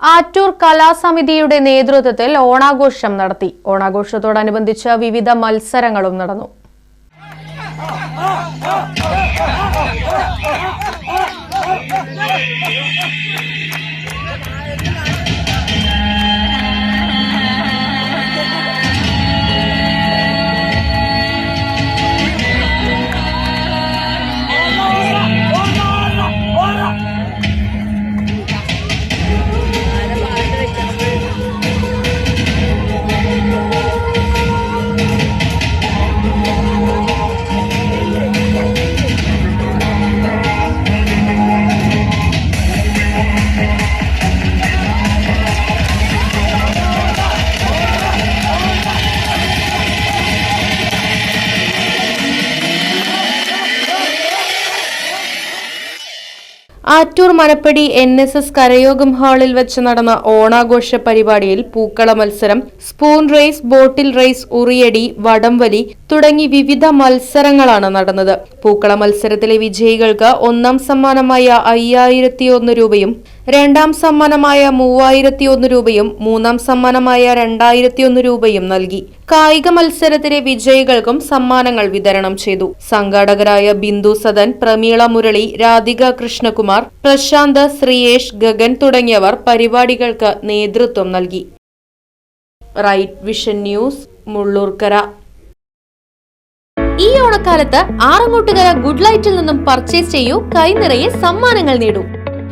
Attur കലാസമിതിയുടെ നേതൃത്വത്തിൽ ഓണാഘോഷം നടത്തി. ഓണാഘോഷത്തോടനുബന്ധിച്ച് വിവിധ മത്സരങ്ങളും നടന്നു. Attur Manappadi N S S കരയോഗം ഹാളിൽ വെച്ച് നടന്ന ഓണാഘോഷ പരിപാടിയിൽ പൂക്കള മത്സരം സ്പൂൺ റേസ് ബോട്ടിൽ റേസ് ഉറിയടി വടംവലി തുടങ്ങി വിവിധ മത്സരങ്ങളാണ് നടന്നത്. പൂക്കള മത്സരത്തിലെ വിജയികൾക്ക് ഒന്നാം സമ്മാനമായ അയ്യായിരത്തി രൂപയും രണ്ടാം സമ്മാനമായ മൂവായിരത്തി ഒന്ന് രൂപയും മൂന്നാം സമ്മാനമായ രണ്ടായിരത്തി ഒന്ന് രൂപയും നൽകി. കായിക മത്സരത്തിലെ വിജയികൾക്കും സമ്മാനങ്ങൾ വിതരണം ചെയ്തു. സംഘാടകരായ ബിന്ദു സദൻ പ്രമീള മുരളി രാധിക കൃഷ്ണകുമാർ പ്രശാന്ത് ശ്രീയേഷ് ഗഗൻ തുടങ്ങിയവർ പരിപാടികൾക്ക് നേതൃത്വം നൽകി. Right vision news Mullurkara. ഈ ഓണക്കാലത്ത് ആറങ്ങോട്ടുകര ഗുഡ് ലൈറ്റിൽ നിന്നും പർച്ചേസ് ചെയ്യൂ. കൈനിറയെ സമ്മാനങ്ങൾ നേടൂ.